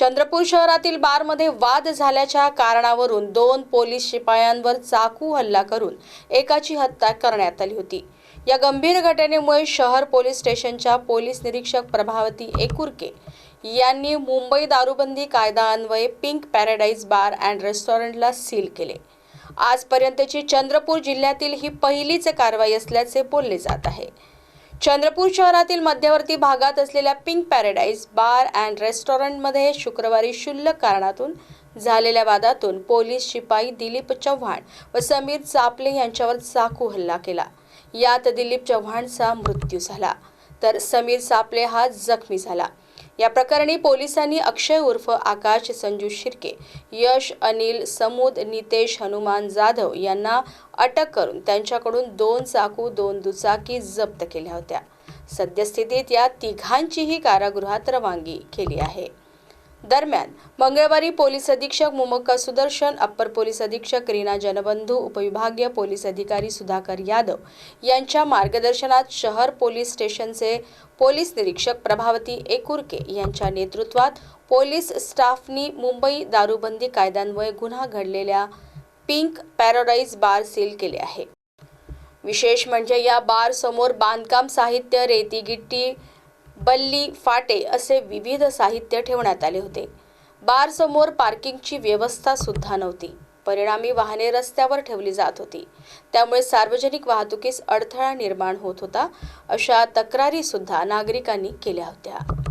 चंद्रपूर शहरातील बारमध्ये वाद झाल्याच्या कारणावरून दोन पोलीस शिपायांवर चाकू हल्ला करून एकाची हत्या करण्यात आली होती. या गंभीर घटनेमुळे शहर पोलीस स्टेशनच्या पोलीस निरीक्षक प्रभावती एकुरके यांनी मुंबई दारूबंदी कायदा अन्वये पिंक पॅराडाईज बार अँड रेस्टॉरंटला सील केले. आजपर्यंतची चंद्रपूर जिल्ह्यातील ही पहिलीच कारवाई असल्याचे बोलले जात आहे. चंद्रपूर शहरातील मध्यवर्ती भागात असलेल्या पिंक पॅराडाईज बार अँड रेस्टॉरंटमध्ये शुक्रवारी क्षुल्लक कारणातून झालेल्या वादातून पोलीस शिपाई दिलीप चव्हाण व समीर चापले यांच्यावर चाकू हल्ला केला. यात दिलीप चव्हाणचा मृत्यू झाला. तर समीर चापले हा जखमी झाला. या प्रकरणी पोलिसांनी अक्षय उर्फ आकाश संजू शिर्के यश अनिल समूद नितेश हनुमान जाधव यांना अटक करून त्यांच्याकडून दोन चाकू दोन दुचाकी जप्त केल्या होत्या. सद्यस्थितीत या तिघांचीही कारागृहात रवानगी केली आहे. दरम्यान मंगळवारी पोलीस अधीक्षक मुमक्का सुदर्शन अप्पर पोलीस अधीक्षक रीना जनबंधू उपविभागीय पोलीस अधिकारी सुधाकर यादव यांच्या मार्गदर्शनात शहर पोलीस स्टेशनचे पोलीस निरीक्षक प्रभावती एकुरके यांच्या नेतृत्वात पोलीस स्टाफनी मुंबई दारूबंदी कायद्यान्वये गुन्हा घडलेल्या पिंक पॅराडाईज बार सील केले आहे. विशेष म्हणजे या बार समोर बांधकाम साहित्य रेती गिट्टी बल्ली फाटे असे विविध साहित्य ठेवण्यात आले होते. बारसमोर पार्किंगची व्यवस्था सुद्धा नव्हती. परिणामी वाहने रस्त्यावर ठेवली जात होती. त्यामुळे सार्वजनिक वाहतुकीस अडथळा निर्माण होत होता अशा तक्रारी सुद्धा नागरिकांनी केल्या होत्या.